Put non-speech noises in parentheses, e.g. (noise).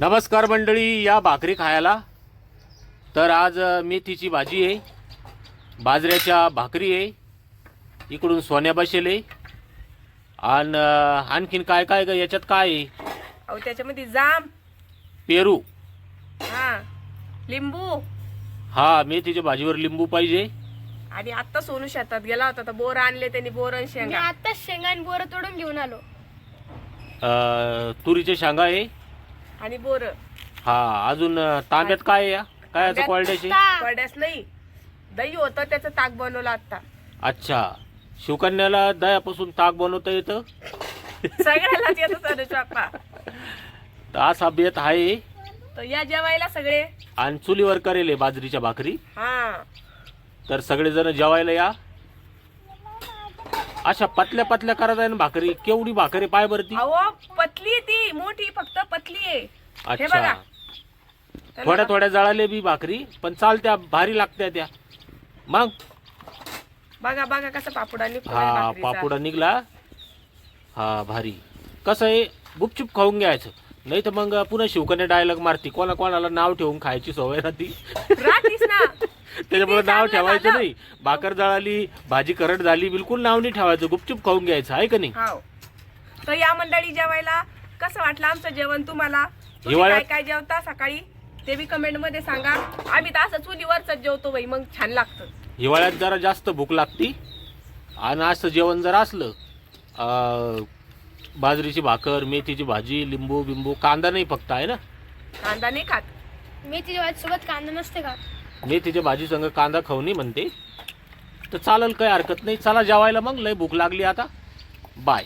नमस्कार मंडळी या भाकरी खायला. तर आज मेथीची भाजी आहे बाजऱ्याच्या भाकरी आहे इकडून सोन्या बसेल आहे. आणि आणखीन काय काय ग याच्यात काय आहे? अहो त्याच्यामध्ये जाम. पेरू. हा. लिंबू. हा मेथीच्या भाजीवर लिंबू पाहिजे. आणि आता सोनू शेतात गेला होता तर बोर आणले त्यांनी बोर आणि मी शेंगा. आताच शेंगा आणि बोरं तोडून घेऊन आलो. अ, तुरीचे शेंगा आहे. आणि बोर. हा अजून तांब्यात काय या? काय याचं पड्यास नाही. दही होतं त्याचं ताक बनवलं आता. अच्छा. शिवकन्याला दह्यापासून ताक बनवता येतं? सगळ्यालाच तर असा बेत आहे. तर या जेवायला सगळे. आणि चुलीवर करेल आहे बाजरीच्या भाकरी? हा. तर सगळेजण जेवायला या. अशा पतल्या पतल्या करत आहे ना भाकरी. केवढी भाकरी पाय बरं ती अहो पतली ती. हे बघा. त्याला थोड्या. थोड्या जळाले बी भाकरी पण चालत्या भारी लागत्या त्या. मग? बघा बघा कसं पापुडांनी हा पापुडा निघला. हा भारी. कसं आहे? गुपचूप खाऊन घ्यायचं. नाही तर मग पुन्हा शिवकन्या डायलॉग मारती. कोणा कोणाला नाव ठेवून खायची सवय राहती. राहतीस ना. (laughs) त्याच्यामुळे नाव चांगलं ठेवायचं झालं. नाही. भाकर जळाली भाजी करट झाली बिलकुल नाव नाही ठेवायचं. गुपचूप खाऊन घ्यायचं आहे का नाही? हाव तर या मंडळी जेवायला कसं वाटलं आमचं जेवण तुम्हाला? तुम्ही हिवाळ्यात- काय काय जेवता सकाळी? ते बी कमेंटमध्ये सांगा. आम्ही तर असं चुलीवरच जेवतो बाई मग छान लागतं. हिवाळ्यात जरा जास्त भूक लागती. आणि असं जेवण जर असलं अं, बाजरीची भाकर मेथीची भाजी लिंबू बिंबू कांदा नाही फक्त आहे ना? कांदा नाही खात. मेथीच्या भाजीसोबत कांदा नसते का मेथीच्या भाजी संग कांदा खवणी म्हणते. तर चालेल काही हरकत नाही. चला जेवायला मग लय भूक लागली आता. बाय